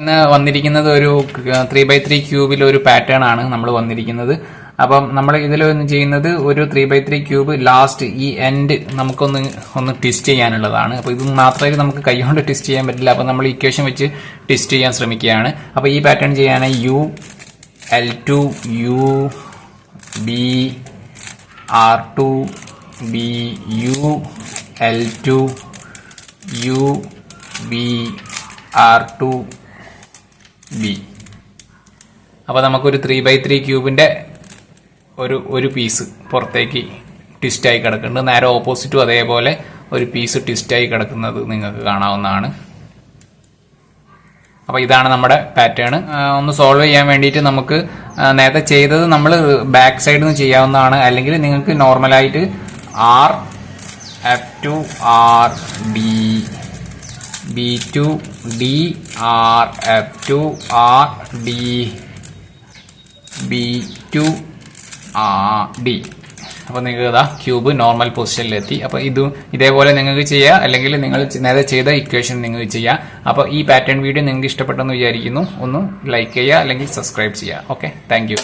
ഇന്ന് വന്നിരിക്കുന്നത് ഒരു ത്രീ ബൈ ത്രീ ക്യൂബിൽ ഒരു പാറ്റേൺ ആണ് നമ്മൾ വന്നിരിക്കുന്നത്. അപ്പം നമ്മൾ ഇതിൽ ചെയ്യുന്നത് ഒരു three by three cube last ഈ എൻഡ് നമുക്കൊന്ന് ഒന്ന് ട്വിസ്റ്റ് ചെയ്യാനുള്ളതാണ്. അപ്പോൾ ഇത് മാത്രമേ നമുക്ക് കൈകൊണ്ട് ട്വിസ്റ്റ് ചെയ്യാൻ പറ്റില്ല. അപ്പോൾ നമ്മൾ ഇക്വേഷൻ വെച്ച് ട്വിസ്റ്റ് ചെയ്യാൻ ശ്രമിക്കുകയാണ്. അപ്പോൾ ഈ പാറ്റേൺ ചെയ്യാനായി U L two U B R two B U L two U B R two B അപ്പോൾ നമുക്കൊരു ത്രീ ബൈ ത്രീ ക്യൂബിന്റെ ഒരു ഒരു പീസ് പുറത്തേക്ക് ട്വിസ്റ്റായി കിടക്കുന്നുണ്ട്. നേരെ ഓപ്പോസിറ്റും അതേപോലെ ഒരു പീസ് ട്വിസ്റ്റായി കിടക്കുന്നത് നിങ്ങൾക്ക് കാണാവുന്നതാണ്. അപ്പോൾ ഇതാണ് നമ്മുടെ പാറ്റേൺ ഒന്ന് സോൾവ് ചെയ്യാൻ വേണ്ടിയിട്ട് നമുക്ക് നേരത്തെ ചെയ്തത് നമ്മൾ ബാക്ക് സൈഡിൽ നിന്ന് ചെയ്യാവുന്നതാണ്. അല്ലെങ്കിൽ നിങ്ങൾക്ക് നോർമലായിട്ട് R F two R D B two D R F two R D B two R D അപ്പോൾ നിങ്ങൾക്ക് ഇതാ ക്യൂബ് നോർമൽ പൊസിഷനിലെത്തി അപ്പോൾ ഇതും ഇതേപോലെ നിങ്ങൾക്ക് ചെയ്യുക അല്ലെങ്കിൽ നിങ്ങൾ നേരെ ചെയ്ത ഇക്വേഷൻ നിങ്ങൾക്ക് ചെയ്യുക അപ്പോൾ ഈ പാറ്റേൺ വീഡിയോ നിങ്ങൾക്ക് ഇഷ്ടപ്പെട്ടെന്ന് വിചാരിക്കുന്നു. ഒന്ന് ലൈക്ക് ചെയ്യുക അല്ലെങ്കിൽ സബ്സ്ക്രൈബ് ചെയ്യുക ഓക്കെ താങ്ക്